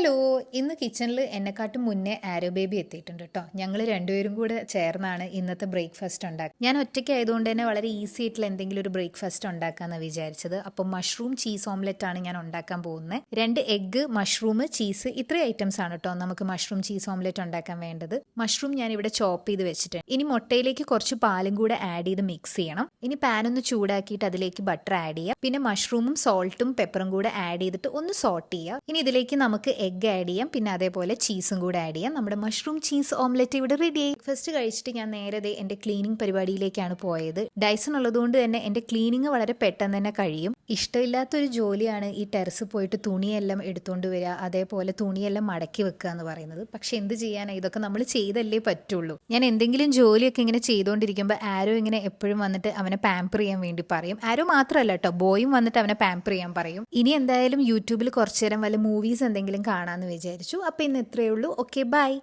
Hello ഇന്ന് കിച്ചണിൽ എന്നെക്കാട്ടും മുന്നേ ആരോ ബേബി എത്തിയിട്ടുണ്ട് കേട്ടോ ഞങ്ങൾ രണ്ടുപേരും കൂടെ ചേർന്നാണ് ഇന്നത്തെ ബ്രേക്ക്ഫാസ്റ്റ് ഉണ്ടാക്കുക ഞാൻ ഒറ്റയ്ക്ക് ആയതുകൊണ്ട് തന്നെ വളരെ ഈസി ആയിട്ടുള്ള എന്തെങ്കിലും ഒരു ബ്രേക്ക്ഫാസ്റ്റ് ഉണ്ടാക്കാമെന്ന് വിചാരിച്ചത്. അപ്പം മഷ്റൂം ചീസ് ഓംലെറ്റ് ആണ് ഞാൻ ഉണ്ടാക്കാൻ പോകുന്നത് രണ്ട് എഗ്ഗ് മഷ്റൂം ചീസ് ഇത്രയും ഐറ്റംസ് ആണ് കേട്ടോ നമുക്ക് മഷ്റൂം ചീസ് ഓംലെറ്റ് ഉണ്ടാക്കാൻ വേണ്ടത്. മഷ്റൂം ഞാൻ ഇവിടെ ചോപ്പ് ചെയ്ത് വെച്ചിട്ടുണ്ട്. ഇനി മുട്ടയിലേക്ക് കുറച്ച് പാലും കൂടെ ആഡ് ചെയ്ത് മിക്സ് ചെയ്യണം. ഇനി പാൻ ഒന്ന് ചൂടാക്കിയിട്ട് അതിലേക്ക് ബട്ടർ ആഡ് ചെയ്യാം. പിന്നെ മഷ്റൂമും സോൾട്ടും പെപ്പറും കൂടെ ആഡ് ചെയ്തിട്ട് ഒന്ന് സോട്ട് ചെയ്യുക ഇനി ഇതിലേക്ക് നമുക്ക് എഗ് ആഡ് ചെയ്യാം. പിന്നെ അതേപോലെ ചീസും കൂടെ ആഡ് ചെയ്യാം. നമ്മുടെ മഷ്റൂം ചീസ് ഓംലെറ്റ് ഇവിടെ റെഡി ആയി. ഫസ്റ്റ് കഴിച്ചിട്ട് ഞാൻ നേരത്തെ ദേ എന്റെ ക്ലീനിങ് പരിപാടിയിലേക്കാണ് പോയത്. ഡൈസൺ ഉള്ളതുകൊണ്ട് തന്നെ എന്റെ ക്ലീനിങ് വളരെ പെട്ടെന്ന് തന്നെ കഴിയും. ഇഷ്ടമില്ലാത്തൊരു ജോലിയാണ് ഈ ടെറസ് പോയിട്ട് തുണിയെല്ലാം എടുത്തുകൊണ്ട് വരിക അതേപോലെ തുണിയെല്ലാം മടക്കി വെക്കുക എന്ന് പറയുന്നത്. പക്ഷെ എന്ത് ചെയ്യാനാ? ഇതൊക്കെ നമ്മൾ ചെയ്തല്ലേ പറ്റുള്ളൂ. ഞാൻ എന്തെങ്കിലും ജോലിയൊക്കെ ഇങ്ങനെ ചെയ്തുകൊണ്ടിരിക്കുമ്പോൾ ആരോ ഇങ്ങനെ എപ്പോഴും വന്നിട്ട് അവനെ പാമ്പർ ചെയ്യാൻ വേണ്ടി പറയും. ആരോ മാത്രമല്ല കേട്ടോ ബോയും വന്നിട്ട് അവനെ പാമ്പർ ചെയ്യാൻ പറയും. ഇനി എന്തായാലും യൂട്യൂബിൽ കുറച്ചു നേരം വല്ല മൂവീസ് എന്തെങ്കിലും കാണാമെന്ന് വിചാരിച്ചു. അപ്പോൾ ഇന്ന് ഇത്രയേ ഉള്ളൂ. Okay bye